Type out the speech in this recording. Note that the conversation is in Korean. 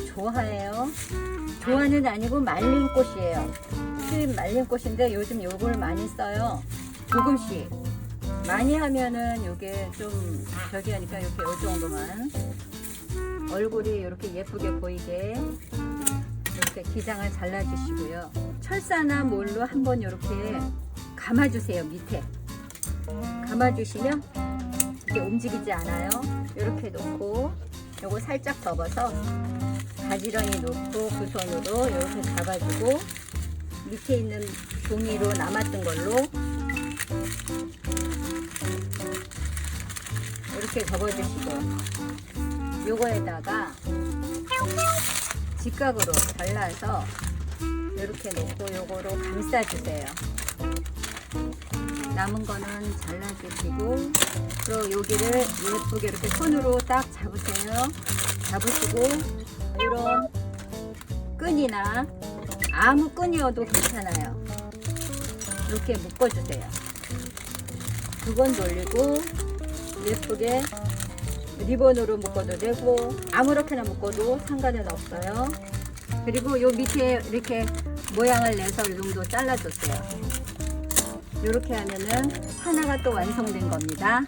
조화예요. 조화는 아니고 말린 꽃이에요. 수입 말린 꽃인데 요즘 요걸 많이 써요. 조금씩. 많이 하면은 요게 좀 저기 하니까 이렇게 요 정도만 얼굴이 이렇게 예쁘게 보이게 이렇게 기장을 잘라주시고요. 철사나 뭘로 한번 이렇게 감아주세요 밑에. 감아주시면 이게 움직이지 않아요. 이렇게 놓고 요거 살짝 접어서 가지런히 놓고 그 손으로 이렇게 잡아주고 밑에 있는 종이로 남았던 걸로 이렇게 접어주시고 요거에다가 직각으로 잘라서 이렇게 놓고 요거로 감싸주세요. 남은 거는 잘라주시고 그리고 여기를 예쁘게 이렇게 손으로 딱 잡으세요. 잡으시고 이런 끈이나 아무 끈이어도 괜찮아요. 이렇게 묶어주세요. 두 번 돌리고 예쁘게 리본으로 묶어도 되고 아무렇게나 묶어도 상관은 없어요. 그리고 요 밑에 이렇게 모양을 내서 이 정도 잘라줬어요. 이렇게 하면은 하나가 또 완성된 겁니다.